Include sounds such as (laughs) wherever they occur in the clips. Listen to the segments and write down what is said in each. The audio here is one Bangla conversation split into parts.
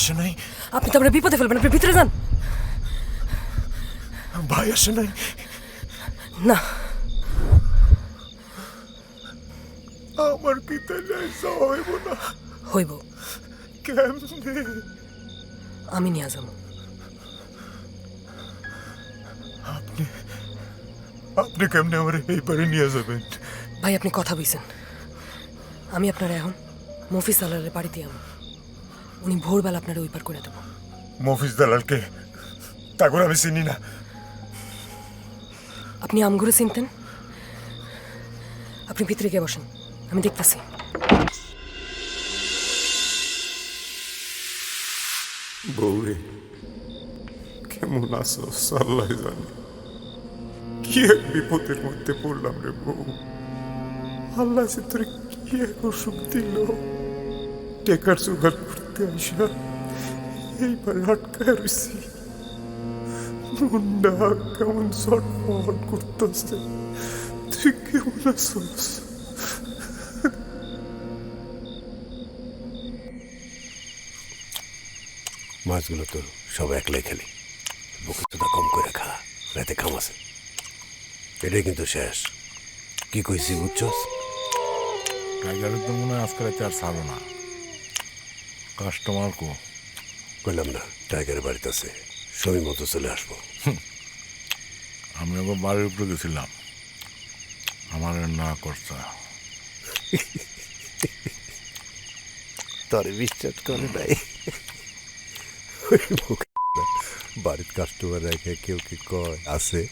আসে নাই। আপনি তো আমরা বিপদে ফেলবেন আপনি ভিতরে যান। ভাই আসে নাই। না। আমার কি তাহলে হইব না। হইব। কেমনে? আমি নিয়ে যাব। আপনি আপনি কেমনে আমার এই বাড়ি নিয়ে যাবেন? ভাই আপনি কথা বলছেন। আমি আপনার এখন মফিস আলালের বাড়িতে যাব। উনি ভোরবেলা আপনার ওই পার করে দেবো। মফিজ দালালকে তারপর আমি চিনি না। আপনি আমগুলো চিনতেন? আপনি ভিতরে গিয়ে বসেন আমি দেখতেছি। বউরে কেমন আছো? আল্লাহ জানে। কি এক বিপদের মধ্যে পড়লাম রে বউ। আল্লাহ সে তোর কি এক অসুখ দিল। টেকার জোগাড় করতে আসা এইবার আটকায় রয়েছি। মনটা কেমন ছটফট করতেছে। তুই কেমন আছোস মাছগুলো তো সব একলাই খেলে। বুকে তোটা কম করে খা রাতে কাম আছে। এটাই কিন্তু শেষ। কি কইছি বুঝছস? টাইগারের তো মনে হয় আজকে রাতে আর ছাড়ো না। কাস্টমার কো? কইলাম না টাইগারের বাড়িতে আছে। সময় মতো চলে আসব। আমি একবার বাড়ির উপরে গেছিলাম। আমার না করছে। তারে বিশ্বাস করে নাই। বাড়ির কাস্টমার রেখে কেউ কি কয়? আছে।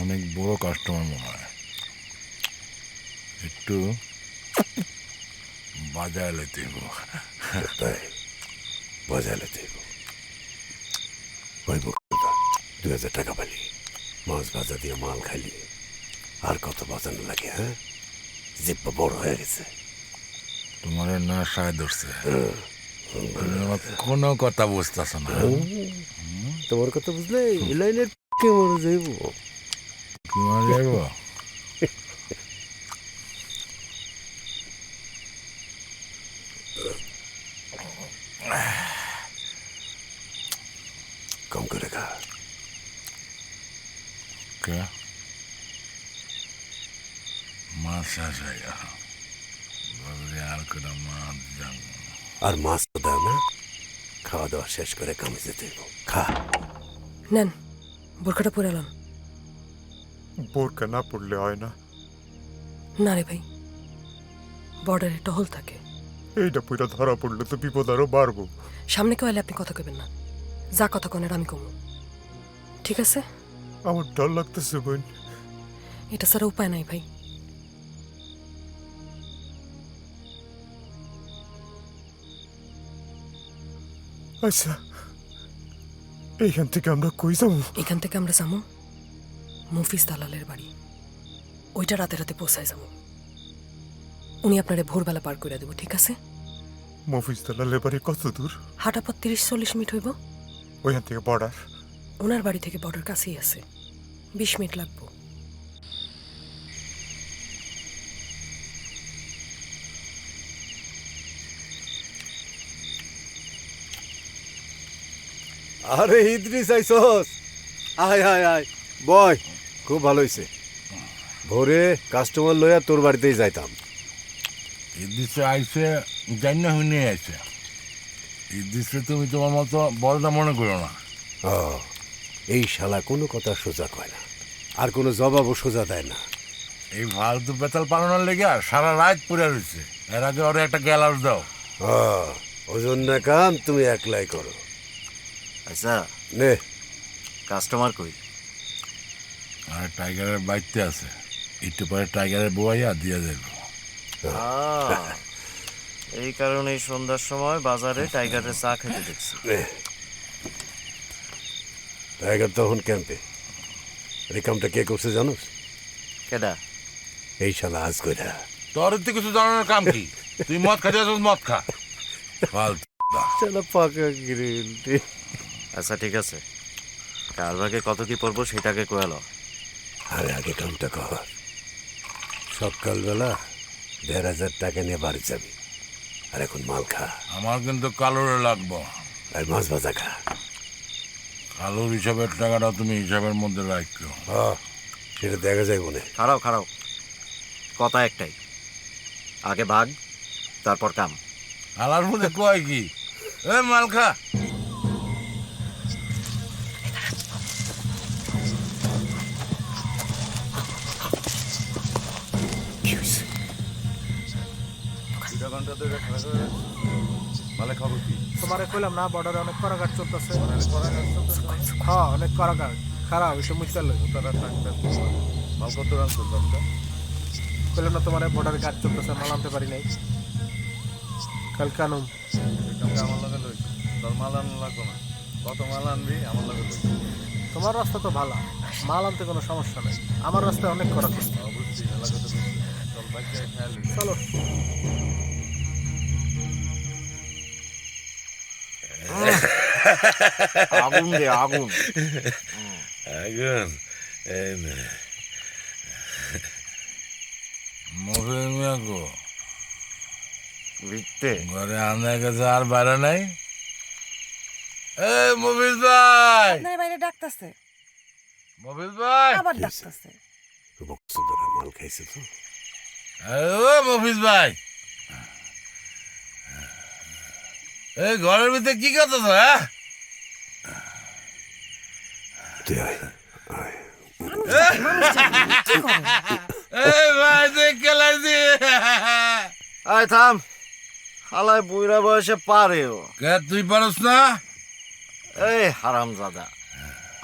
অনেক বড় কাস্টমার মনে হয়। একটু লেতে তাই? বাজালে দেব। ওই দুই হাজার টাকা পালি। মাছ ভাজা দিয়ে মাল খালি আর কত বাজানো লাগে হ্যাঁ? জিব্বা বড় হয়ে গেছে। তোমার না সায় ধরছে তুমি কোনো কথা বুঝতেছ না। তোমার কথা বুঝলে লাইনের কে মরে যাইব? তোমার যাইব? হয়ে গেল ভাবলি আর মাছ যাব আর মাছ তো দাও না খাওয়া দাওয়া শেষ করে কামে যেতে খা নেন বোরখাটা পরে এলাম বোরকা না পড়লে হয় না না রে ভাই বর্ডারে টহল থাকে এইটা পুরো ধরা পড়লে তো বিপদ আরও বাড়বো সামনে কেউ এলে আপনি কথা কবেন না যা কথা কনের আমি কমু। ঠিক আছে? আমার ডর লাগতেছে বোন। এটা ছাড়া উপায় নাই ভাই। আচ্ছা এইখান থেকে আমরা কই যাব? এখান থেকে আমরা যাব মফিজ দালালের বাড়ি। ওইটা রাতে রাতে পৌঁছায় যাব। উনি আপনারে ভোরবেলা পার করে দেবো ঠিক আছে? মফিজ দালালের বাড়ি কত দূর? হাঁটা পর তিরিশ চল্লিশ মিনিট হইব। ওইখান থেকে বর্ডার ওনার বাড়ি থেকে বর্ডার কাছেই আছে। বিশ মিনিট লাগবো। আরে ইদ্রিস আইসস। আয় আয় আয়। বয় খুব ভালো হয়েছে ভোরে কাস্টমার লইয়া তোর বাড়িতেই যাইতাম। ইদিসে আইসে জানি না হুইনে আইসে। ইদিসে তুমি তোমার মতো বলটা মনে করো না। ও, এই শালা কোনো কথা সোজা কয় না আর কোনো জবাবও সোজা দেয় না। এই ফালতু বেতাল পালানোর লেগে সারা রাত পড়ে রয়েছে। এর আগে ওরা একটা গ্যালার দাও। ও, ওজন না কাম তুমি একলাই করো। আচ্ছা নে। কাস্টমার কই? আর টাইগারের বাড়িতে আছে। একটু পরে টাইগারের বউয়াইয়া দিয়ে দেবো এই কারণে সন্ধ্যার সময় বাজারে টাইগারের চা খেতে দেখছি। টাইগার তখন ক্যাম্পে। এই কামটা কে করছে জানোস? কেডা? এই শালা আজ কইরা তোর তো কিছু জানানোর কাম কি? তুই মদ খাতে আসছিস মদ খা। শালা পাকা গ্রিল আচ্ছা ঠিক আছে। কার ভাগে কত কি পড়ব সেটাকে কোয়ালো আরে আগে কামটা কর। সকালবেলা দেড় হাজার টাকা নিয়ে বাড়ি যাবি। আর এখন মাল খা। আমার কিন্তু কালোরে লাগবো। আর মাছ ভাজা খা। কালোর হিসাবের টাকাটা তুমি হিসাবের মধ্যে রাখো। হ্যাঁ সেটা দেখা যায় বলে খারাও খারাও। কথা একটাই। আগে ভাগ তারপর কাম। হালার মধ্যে কয় কি? এ মাল খা। তোমারে কইলাম না বর্ডারে অনেক চলতেছে। হ্যাঁ অনেক খারাপ এসব মুশকিল লাগে কইলাম না তোমার বর্ডারে কাজ চলতেছে মাল আনতে পারি নাই। কাল কানুম তোমার রাস্তা তো ভালো। মাল আনতে কোনো সমস্যা নেই। আমার রাস্তায় অনেক করা চলো। আগুন দে আগুন আগুন মুখে মিয়া গো ঘরে আন্দার কাছে আর বাইরে নাই এ মফিজ ভাই আপনার বাইরে ডাকতেছে মফিজ ভাই আবার ডাকতেছে বক্সুদরা মাল খাইছে তো ও মফিজ ভাই এই ঘরের ভিতরে কি করতেছ হ্যাঁ? তুই আয় থাম। হালায় বয়সে পারস না? এই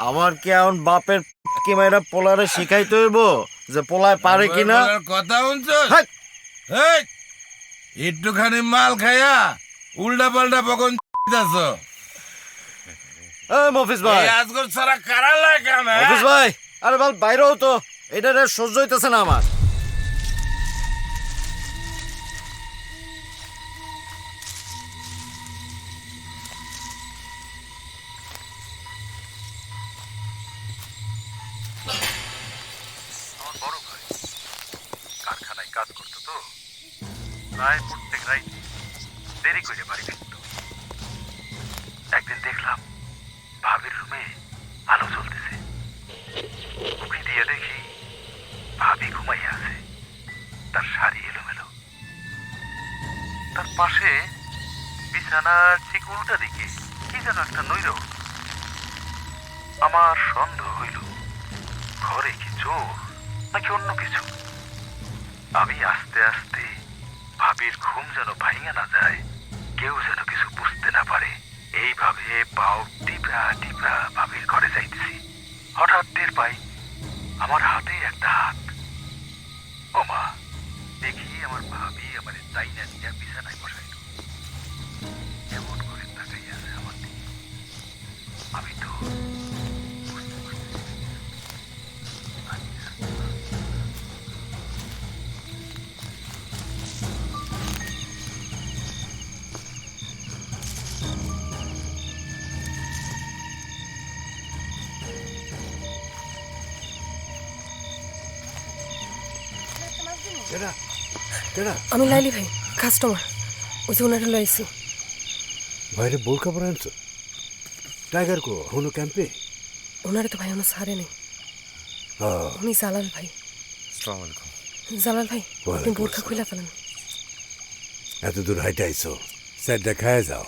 আমার কি এখন বাপের কি মাইরা পোলারে শিখাইতে হইব যে পোলায় পারে কিনা? কথা! এই একটুখানি মাল খাইয়া উল্টা পাল্টা এই মফিজ ভাই। আজগর সারা কারা লাগে না? মফিজ ভাই আরে বল বাইরেও তো এটা রে সহ্য হইতেছে না আমার। আমার বড় ভাই কারখানায় কাজ করতো তো। প্রায় প্রত্যেক রাইতে করে বাড়ি একদিন দেখলাম ভাবির রুমে আলো উকি দিয়ে দেখি ভাবি ঘুমাইয়া আছে। তার শাড়ি এলোমেলো। তার পাশে বিছানার ঠিক উল্টা দিকে কি যেন একটা নৈর আমার সন্দেহ হইল, ঘরে কি চোর নাকি অন্য কিছু? আমি আস্তে আস্তে ভাবির ঘুম যেন ভাঙে না যায় কেউ যেন কিছু বুঝতে না পারে। এইভাবে পাও টিপড়া টিপড়া ভাবির ঘরে যাইতেছি। হঠাৎ টের পাই আমার হাতে একটা হাত। ও মা দেখি আমার ভাবি আমার তাই না নিয়ে বিছানায় বসাইল কেডা আমি লাইলি ভাই কাস্টমার ওই যে ওনারে লইছি বাইরে বোরকা পরে আনছো? টাইগার কো হনো ক্যাম্পে? ওনারে তো ভাই কোনো সারে নেই। হ্যাঁ উনি জালাল ভাই। জালাল ভাই আপনি আসসালাম। খুলে ফেলেন। এত দূর হাইটে আইছো? স্যারটা খায় যাও।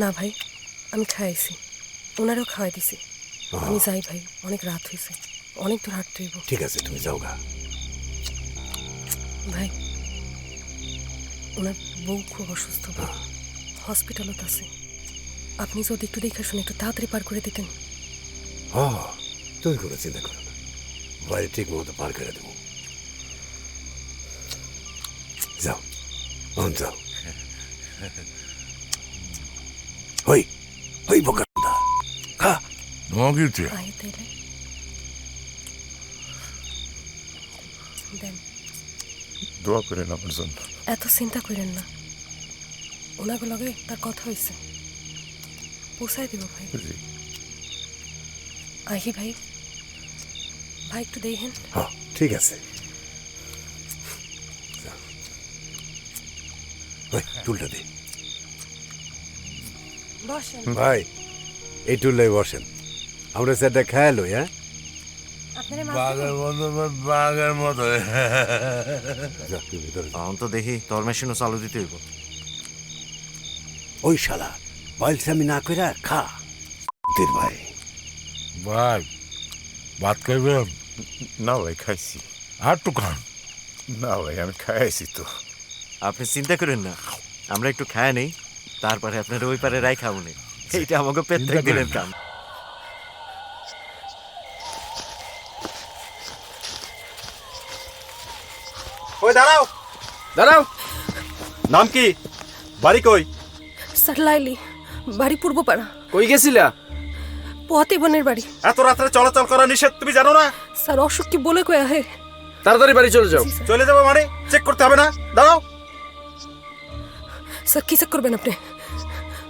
না ভাই আমি খাইছি ওনারেও খাওয়াই দিছি। আমি যাই ভাই অনেক রাত হয়েছে অনেক দূর হাঁটতে হইব। ঠিক আছে তুমি যাও গা। ভাই ওনার বউ খুব অসুস্থ ভাই। হসপিটালত আছে। আপনি যদি একটু দেখে শুনে একটু তাড়াতাড়ি পার করে দিতেন। হ্যাঁ তুমি কোনো চিন্তা করো না। বাইরে ঠিক মতো পার করে দেবো। যাও অন যাও। (laughs) হই হই বোকা। খা তোমার কি হচ্ছে? দোয়া করেন আমার জন্য। এত চিন্তা করেন না। ওনাকে লগে তার কথা হয়েছে পোষায় দিব ভাই। আহি ভাই। ভাই একটু দেখেন। হ্যাঁ ঠিক আছে। ওই টুলটা দে। বসেন। ভাই এই টুলটাই বসেন। আমরা সেটা খেয়াল হই হ্যাঁ? বাঘের মতো বাঘের মতো যা, তুই ভিতরে যা। তখন তো দেখি তোর মেশিনও চালু দিতে হইব। ওই শালা বাইলসামি না কইরা খা। দের ভাই। ভাই ভাত খাইবেন? না ভাই খাইছি। আর টু খান। না ভাই আমি খাইছি তো। আপনি চিন্তা করেন না আমরা একটু খায় নেই তারপরে আপনার ওই পারে রাই খাব নেই এইটা আমাকে প্রত্যেক চিন্তা দিনের করেন না। কাম। ওই দাঁড়াও। দাঁড়াও। নাম কি? বাড়ি কই? স্যার লাইলি। বাড়ি পূর্বপাড়া। কই গেছিলা? পথে বোনের বাড়ি। এত রাত্রে চলাচল করা নিষেধ তুমি জানো না? স্যার অসুখ কি বলে কয়া হে? তাড়াতাড়ি বাড়ি চলে যাও। চলে যাব মানে? চেক করতে হবে না? দাঁড়াও। স্যার কি চেক করবেন আপনি?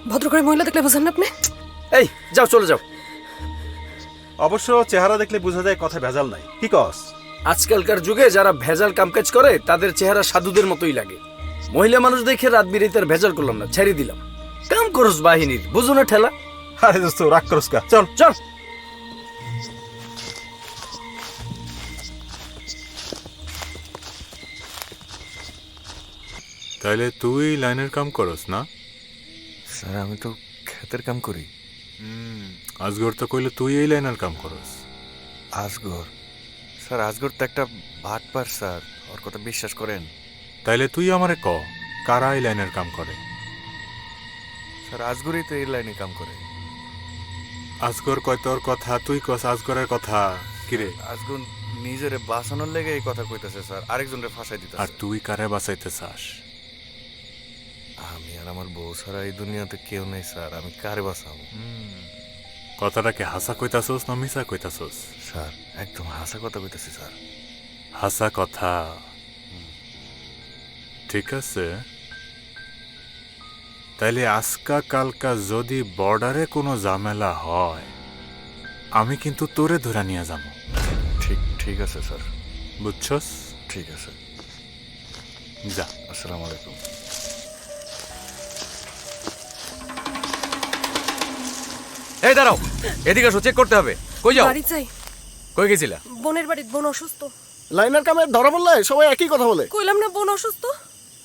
ভদ্র করে মহিলা দেখলে বোঝেন না আপনি? এই যাও চলে যাও। অবশ্য চেহারা দেখলে বোঝা যায় কথা ভেজাল নাই। কি কস? আজকালকার যুগে যারা ভেজাল কামকাজ করে তাদের চেহারা সাধুদের মতোই লাগে। মহিলা মানুষ দেখে রাত বিরেতে আর ভেজাল করলাম না ছেড়ে দিলাম। কাম করস বাহিনীর বুঝো না ঠেলা? আরে দোস্ত রাগ করস কা চল। চল। তাহলে তুই লাইনের কাম করস না? স্যার আমি তো ক্ষেতের কাম করি। আজগর তো কইলে তুই এই লাইনের কাম করস। আজগর? স্যার আজগর তো একটা ভাটপার স্যার। ওর কথা বিশ্বাস করেন? তাইলে তুই আমারে ক কারা এই লাইনের কাম করে? স্যার আজগরই তো এই লাইনে কাম করে। আজগর কয় তোর কথা তুই কস আজগরের কথা। কিরে? আজগর নিজের বাঁচানোর লেগে এই কথা কইতাছে স্যার। আরেকজনের ফাঁসাই আর দিতেছে তুই কারে বাঁচাইতে চাস আমি আর আমার বউ ছাড়া এই দুনিয়াতে কেউ নেই স্যার। আমি কারে বাঁচাবো? কথাটাকে হাসা কইতাছস না মিশা কইতাছস? স্যার একদম হাসা কথা কইতাছি স্যার। হাসা কথা? ঠিক আছে। তাইলে আজকা কালকা যদি বর্ডারে কোনো ঝামেলা হয় আমি কিন্তু তোরে ধরে নিয়ে যাব ঠিক ঠিক আছে স্যার। বুঝছস? ঠিক আছে। যা। আসসালামু আলাইকুম। এই দাঁড়াও এদিকে আসো চেক করতে হবে। কই যাও? বাড়ি চাই। কই গেছিলা? বোনের বাড়ির বোন অসুস্থ। লাইনার কামে ধরা বললে সবাই একই কথা বলে। কইলাম না বোন অসুস্থ?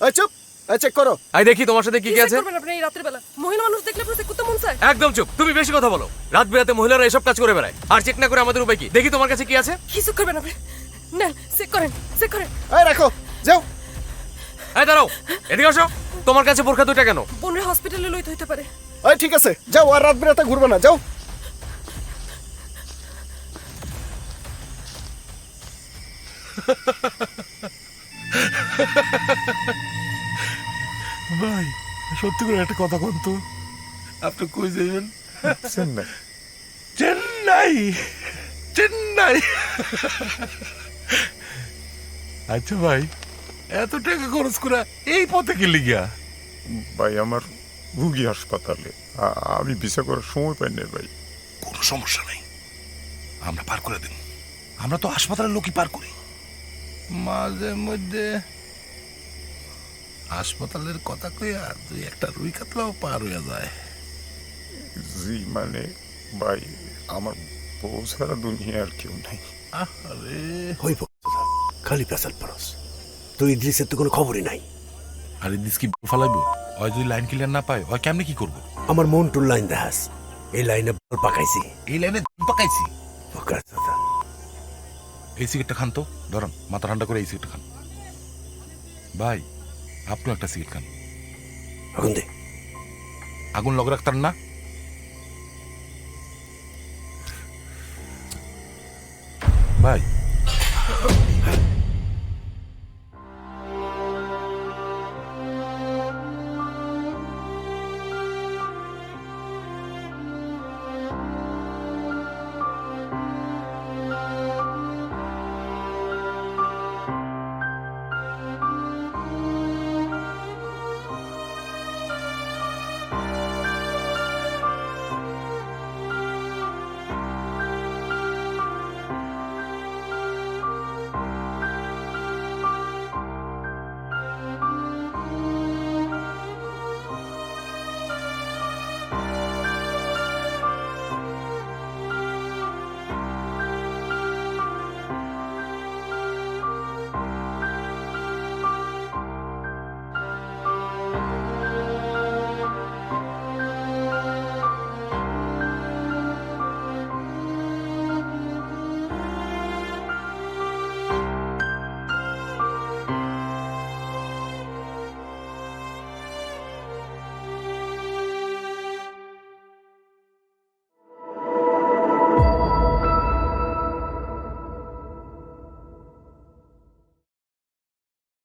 এই চুপ এই চেক করো। আই দেখি তোমার সাথে কি কি আছে? করবেন আপনি এই রাতের বেলা। মহিলা মানুষ দেখলে আপনার চেক করতে মন চায়। একদম চুপ তুমি বেশি কথা বলো। রাত বিরাতে মহিলারা এসব কাজ করে বেড়ায়। আর চেক না করে আমাদের উপায় কি? দেখি তোমার কাছে কি আছে? কি চেক করবেন আপনি? নেন চেক করেন চেক করেন। এই রাখো যাও। এই দাঁড়াও এদিকে আসো। তোমার কাছে বোরখা দুইটা কেন? বোনের হসপিটালে লইতে হইতে পারে। এই ঠিক আছে। যাও আর রাত বেরাতে ঘুরবে না যাও। ভাই সত্যি করে একটা কথা কোন তো। আপনি কই যাইবেন? চেন্নাই। চেন্নাই! চেন্নাই! আচ্ছা ভাই এত টাকা খরচ করে এই পথে কি লিগিয়া ভাই আমার রুগী হাসপাতালে। আমি ভিসা করার সময় পাই না ভাই। কোনো সমস্যা নেই। আমরা পার করে দিন আমরা তো হাসপাতালের লোকই পার করি। মাঝে মধ্যে হাসপাতালের কথা কইয়া তুই একটা রুই কাতলাও পার হইয়া যায়। জি মানে ভাই আমার বউ ছাড়া দুনিয়া আর কেউ নাই। আরে হইব খালি পেশাল পারস তুই ইদ্রিসের তো কোনো খবরই নাই। আর ইদিস কি ফালাইব? হয় যদি লাইন ক্লিয়ার না পায় হয় কেমনে কি করব? আমার মন টুল লাইন দেখাস এই লাইনে বল পাকাইছি। এই লাইনে পাকাইছি? ফোকাস দাদা। এই সিগারেটটা খান তো ধরুন মাথা ঠান্ডা করে এই সিগারেটটা খান। ভাই আপনিও একটা সিগারেট খান। এখন দে। আগুন লগ রাখতার না? ভাই